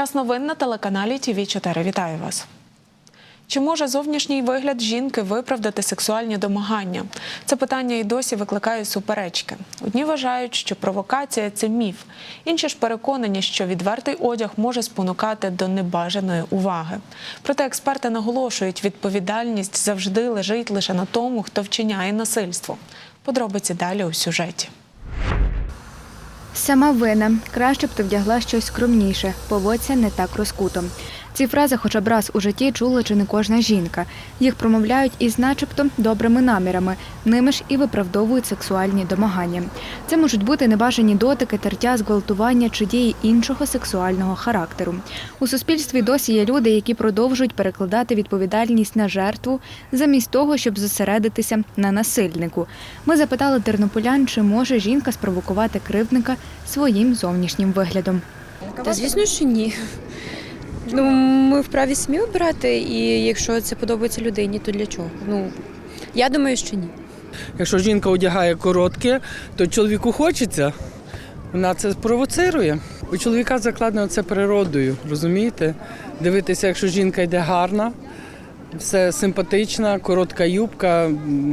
Час новин на телеканалі ТВ 4 Вітаю вас. Чи може зовнішній вигляд жінки виправдати сексуальні домагання? Це питання і досі викликає суперечки. Одні вважають, що провокація це міф, інші ж переконані, що відвертий одяг може спонукати до небажаної уваги. Проте експерти наголошують, відповідальність завжди лежить лише на тому, хто вчиняє насильство. Подробиці далі у сюжеті. Сама вина. Краще б ти вдягла щось скромніше, поводься не так розкуто. Ці фрази хоча б раз у житті чула чи не кожна жінка. Їх промовляють із начебто добрими намірами, ними ж і виправдовують сексуальні домагання. Це можуть бути небажані дотики, тертя, зґвалтування чи дії іншого сексуального характеру. У суспільстві досі є люди, які продовжують перекладати відповідальність на жертву замість того, щоб зосередитися на насильнику. Ми запитали тернополян, чи може жінка спровокувати кривдника своїм зовнішнім виглядом. Та звісно, що ні. Ну, ми вправі самі обирати, і якщо це подобається людині, то для чого? Ну, я думаю, що ні. Якщо жінка одягає коротке, то чоловіку хочеться. Вона це спровоцирує. У чоловіка закладено це природою, розумієте? Дивитися, якщо жінка йде гарна, все симпатична, коротка юбка,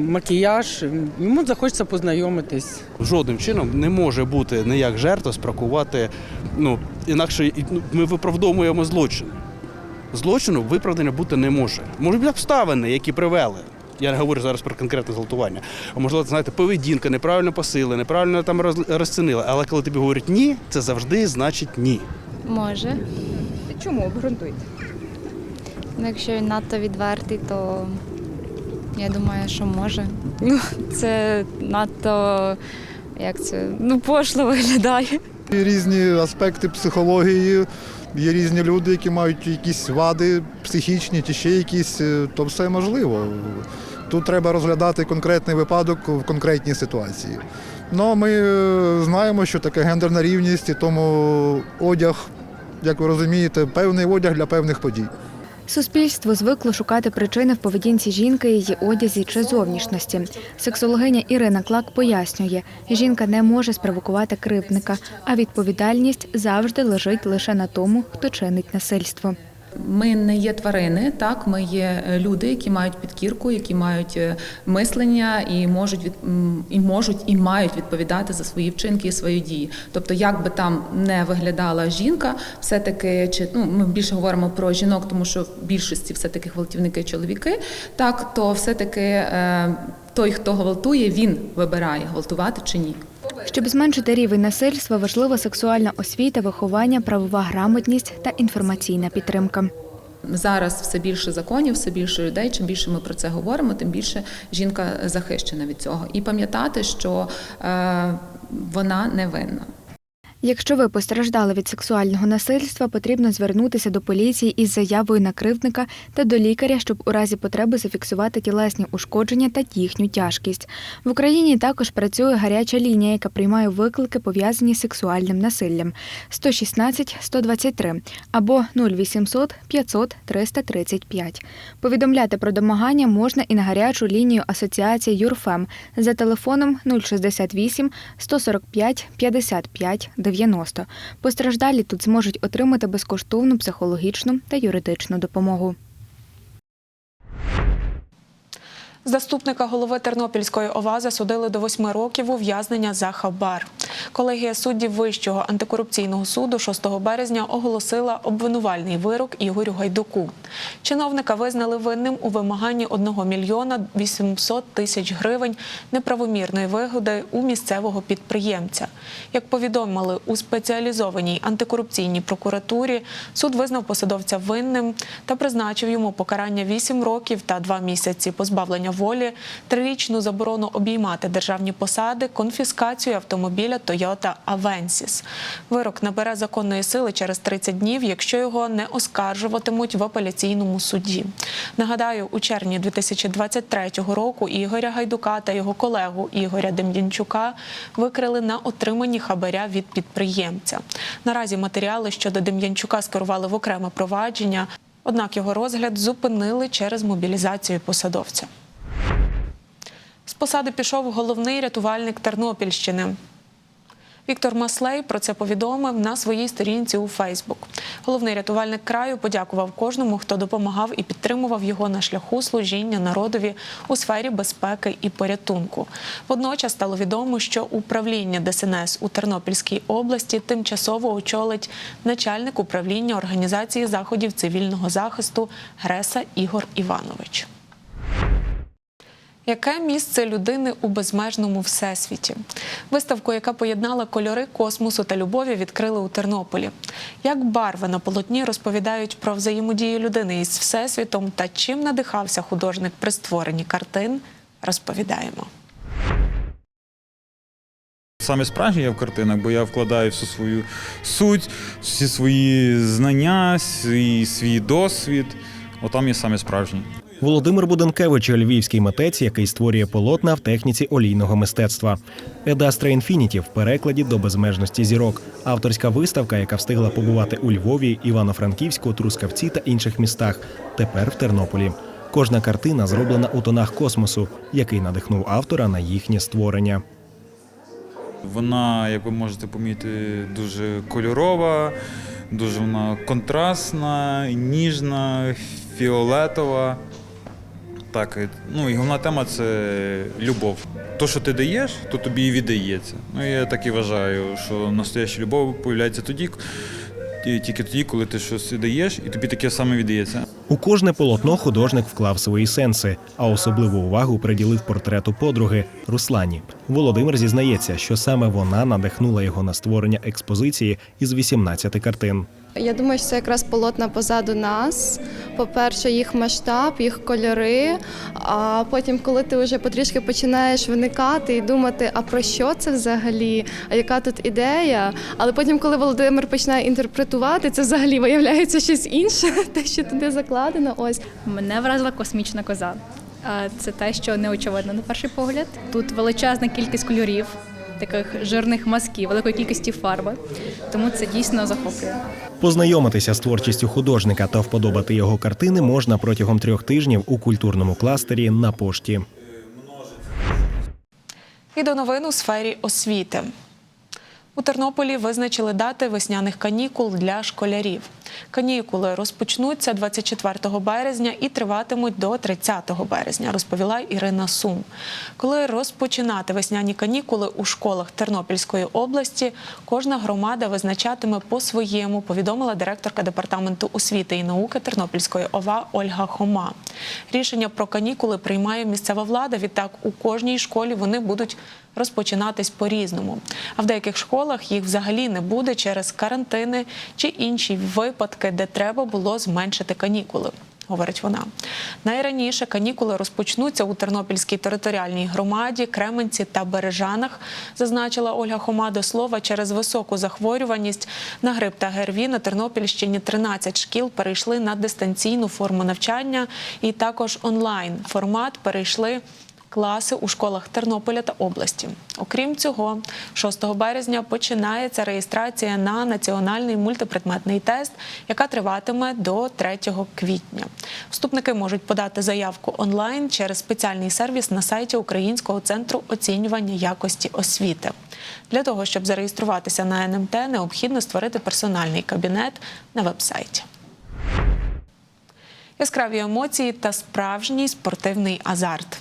макіяж, йому захочеться познайомитись. жодним чином не може бути ніяк жертва спракувати. Ну інакше ну, ми виправдовуємо злочин. Злочину виправдання бути не може. Можуть бути обставини, які привели. Я не говорю зараз про конкретне зґвалтування. А можливо, знаєте, поведінка, неправильно посили, неправильно там роз- розцінили. Але коли тобі говорять ні, це завжди значить ні. Може. Чому обґрунтуйте? Ну, якщо він надто відвертий, то я думаю, що може. Ну, це надто як це, ну, пошло виглядає. Є різні аспекти психології, є різні люди, які мають якісь вади психічні чи ще якісь, е, то все можливо. Тут треба розглядати конкретний випадок в конкретній ситуації. Ну, ми е, знаємо, що таке гендерна рівність, і тому одяг, як ви розумієте, певний одяг для певних подій. Суспільство звикло шукати причини в поведінці жінки, її одязі чи зовнішності. Сексологиня Ірина Клак пояснює, жінка не може спровокувати кривдника, а відповідальність завжди лежить лише на тому, хто чинить насильство. Ми не є тварини, так ми є е, люди, які мають підкірку, які мають е, мислення і можуть від і можуть і мають відповідати за свої вчинки і свої дії. Тобто, як би там не виглядала жінка, все таки чи ну ми більше говоримо про жінок, тому що в більшості все таки гвалтівники чоловіки, так то все таки е, той, хто гвалтує, він вибирає гвалтувати чи ні. Щоб зменшити рівень насильства, важлива сексуальна освіта, виховання, правова грамотність та інформаційна підтримка. Зараз все більше законів, все більше людей. Чим більше ми про це говоримо, тим більше жінка захищена від цього. І пам'ятати, що е, вона не винна. Якщо ви постраждали від сексуального насильства, потрібно звернутися до поліції із заявою на кривдника та до лікаря, щоб у разі потреби зафіксувати тілесні ушкодження та їхню тяжкість. В Україні також працює гаряча лінія, яка приймає виклики, пов'язані з сексуальним насиллям 116 123 або 0800 500 335. Повідомляти про домагання можна і на гарячу лінію Асоціації Юрфем за телефоном 068 145 55 90. Постраждалі тут зможуть отримати безкоштовну психологічну та юридичну допомогу. Заступника голови Тернопільської ОВА засудили до восьми років ув'язнення за хабар. Колегія суддів Вищого антикорупційного суду 6 березня оголосила обвинувальний вирок Ігорю Гайдуку. Чиновника визнали винним у вимаганні 1 мільйона 800 тисяч гривень неправомірної вигоди у місцевого підприємця. Як повідомили у спеціалізованій антикорупційній прокуратурі, суд визнав посадовця винним та призначив йому покарання 8 років та 2 місяці позбавлення волі, трирічну заборону обіймати державні посади, конфіскацію автомобіля Toyota Avensis. Вирок набере законної сили через 30 днів, якщо його не оскаржуватимуть в апеляційному суді. Нагадаю, у червні 2023 року Ігоря Гайдука та його колегу Ігоря Дем'янчука викрили на отриманні хабаря від підприємця. Наразі матеріали щодо Дем'янчука скерували в окреме провадження. Однак його розгляд зупинили через мобілізацію посадовця. З посади пішов головний рятувальник Тернопільщини. Віктор Маслей про це повідомив на своїй сторінці у Фейсбук. Головний рятувальник краю подякував кожному, хто допомагав і підтримував його на шляху служіння народові у сфері безпеки і порятунку. Водночас стало відомо, що управління ДСНС у Тернопільській області тимчасово очолить начальник управління організації заходів цивільного захисту Греса Ігор Іванович. Яке місце людини у безмежному всесвіті? Виставку, яка поєднала кольори космосу та любові, відкрили у Тернополі. Як барви на полотні розповідають про взаємодію людини із всесвітом та чим надихався художник при створенні картин, розповідаємо. Саме справжнє я в картинах, бо я вкладаю всю свою суть, всі свої знання, свій, свій досвід. Отам є саме справжній. Володимир Буденкевич львівський митець, який створює полотна в техніці олійного мистецтва. Едастра Інфініті в перекладі до безмежності зірок. Авторська виставка, яка встигла побувати у Львові, Івано-Франківську, Трускавці та інших містах. Тепер в Тернополі. Кожна картина зроблена у тонах космосу, який надихнув автора на їхнє створення. Вона, як ви можете помітити, дуже кольорова, дуже вона контрастна, ніжна, фіолетова. Так, ну і головна тема це любов. То, що ти даєш, то тобі і віддається. Ну я так і вважаю, що настояща любов появляється тоді, тільки тоді, коли ти щось даєш, і тобі таке саме віддається. У кожне полотно художник вклав свої сенси, а особливу увагу приділив портрету подруги Руслані. Володимир зізнається, що саме вона надихнула його на створення експозиції із 18 картин. Я думаю, що це якраз полотна позаду нас. По-перше, їх масштаб, їх кольори. А потім, коли ти вже потрішки починаєш виникати і думати, а про що це взагалі, а яка тут ідея. Але потім, коли Володимир починає інтерпретувати, це взагалі виявляється щось інше, те, що туди закладено. Ось Мене вразила космічна коза. А Це те, що не очевидно на перший погляд. Тут величезна кількість кольорів, таких жирних мазків, великої кількості фарби. Тому це дійсно захоплює. Познайомитися з творчістю художника та вподобати його картини можна протягом трьох тижнів у культурному кластері на пошті. І до новин у сфері освіти. У Тернополі визначили дати весняних канікул для школярів. Канікули розпочнуться 24 березня і триватимуть до 30 березня, розповіла Ірина Сум. Коли розпочинати весняні канікули у школах Тернопільської області, кожна громада визначатиме по-своєму, повідомила директорка департаменту освіти і науки Тернопільської ОВА Ольга Хома. Рішення про канікули приймає місцева влада. Відтак у кожній школі вони будуть розпочинатись по-різному. А в деяких школах їх взагалі не буде через карантини чи інші випадки, де треба було зменшити канікули. Говорить вона. Найраніше канікули розпочнуться у Тернопільській територіальній громаді, Кременці та Бережанах, зазначила Ольга Хома до слова. Через високу захворюваність на грип та ГРВІ на Тернопільщині 13 шкіл перейшли на дистанційну форму навчання і також онлайн формат перейшли класи у школах Тернополя та області. Окрім цього, 6 березня починається реєстрація на національний мультипредметний тест, яка триватиме до 3 квітня. Вступники можуть подати заявку онлайн через спеціальний сервіс на сайті Українського центру оцінювання якості освіти. Для того щоб зареєструватися на НМТ, необхідно створити персональний кабінет на вебсайті. Яскраві емоції та справжній спортивний азарт.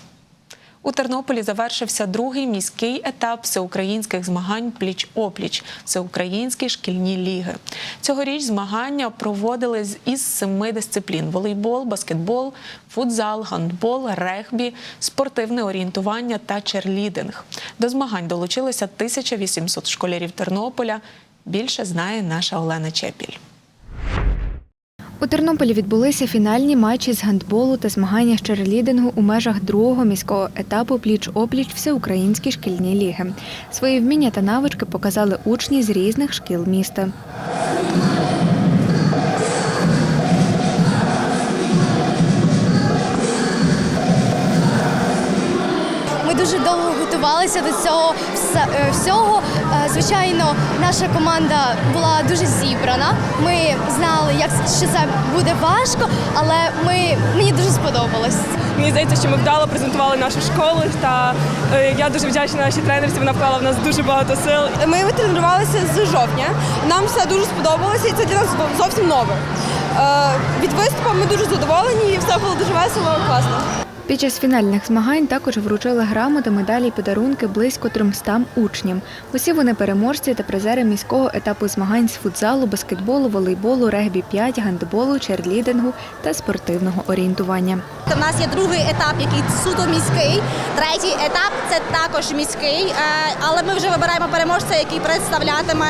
У Тернополі завершився другий міський етап всеукраїнських змагань пліч-опліч всеукраїнські шкільні ліги. Цьогоріч змагання проводили із семи дисциплін: волейбол, баскетбол, футзал, гандбол, регбі, спортивне орієнтування та черлідинг. До змагань долучилися 1800 школярів Тернополя. Більше знає наша Олена Чепіль. У Тернополі відбулися фінальні матчі з гандболу та змагання з черлідингу у межах другого міського етапу пліч-опліч всеукраїнські шкільні ліги. Свої вміння та навички показали учні з різних шкіл міста. ми дуже довго готувалися до цього. Е, всього, е, звичайно, наша команда була дуже зібрана. Ми знали, як що це буде важко, але ми мені дуже сподобалось. Мені здається, що ми вдало презентували нашу школу. Та е, я дуже вдячна нашій тренерці. Вона вклала в нас дуже багато сил. Ми тренувалися з жовтня. Нам все дуже сподобалося, і це для нас зовсім нове. Е, від виступу ми дуже задоволені, і все було дуже весело, класно. Під час фінальних змагань також вручили грамоти, медалі й подарунки близько 300 учням. Усі вони переможці та призери міського етапу змагань з футзалу, баскетболу, волейболу, регбі 5, гандболу, черлідингу та спортивного орієнтування. У нас є другий етап, який суто міський. Третій етап це також міський, е, але ми вже вибираємо переможця, який представлятиме.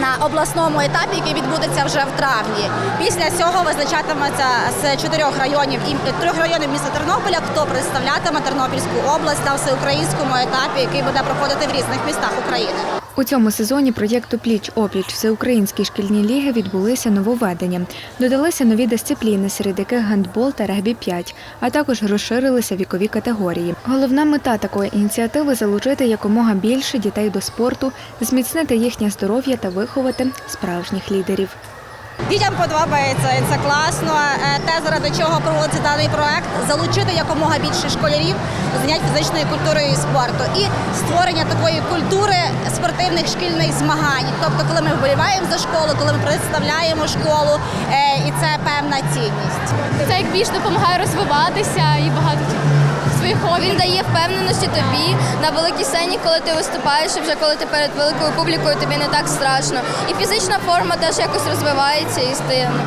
На обласному етапі, який відбудеться вже в травні. Після цього визначатиметься з чотирьох районів і трьох районів міста Тернополя, хто представлятиме Тернопільську область на всеукраїнському етапі, який буде проходити в різних містах України. У цьому сезоні проєкту Пліч опліч всеукраїнські шкільні ліги відбулися нововведення. Додалися нові дисципліни, серед яких гандбол та регбі 5, а також розширилися вікові категорії. Головна мета такої ініціативи залучити якомога більше дітей до спорту, зміцнити їхнє здоров'я та виховати справжніх лідерів. Дітям подобається і це класно. Е, Те, заради чого проводиться даний проект, залучити якомога більше школярів занять фізичною культурою і спорту і створення такої культури спортивних шкільних змагань. Тобто, коли ми вболіваємо за школу, коли ми представляємо школу, е, і це певна цінність. Це як більш допомагає розвиватися і багато хобі. Він дає впевненості тобі на великій сцені, коли ти виступаєш, і вже коли ти перед великою публікою, тобі не так страшно. І фізична форма теж якось розвивається і стає ну,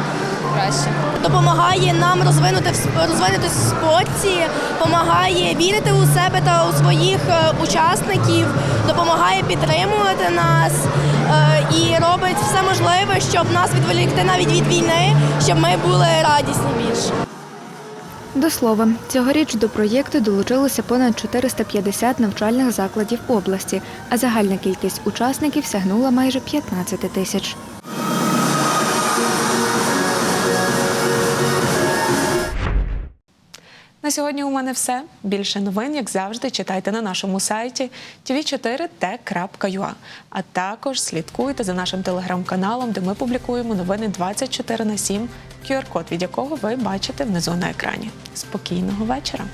краще. Допомагає нам розвинути розвинутися в спорті, допомагає вірити у себе та у своїх е, учасників, допомагає підтримувати нас е, і робить все можливе, щоб нас відволікти навіть від війни, щоб ми були радісні більше. До слова, цьогоріч до проєкту долучилося понад 450 навчальних закладів області, а загальна кількість учасників сягнула майже 15 тисяч. На сьогодні у мене все. Більше новин, як завжди, читайте на нашому сайті tv4t.ua. А також слідкуйте за нашим телеграм-каналом, де ми публікуємо новини 24 на 7, QR-код від якого ви бачите внизу на екрані. Спокійного вечора!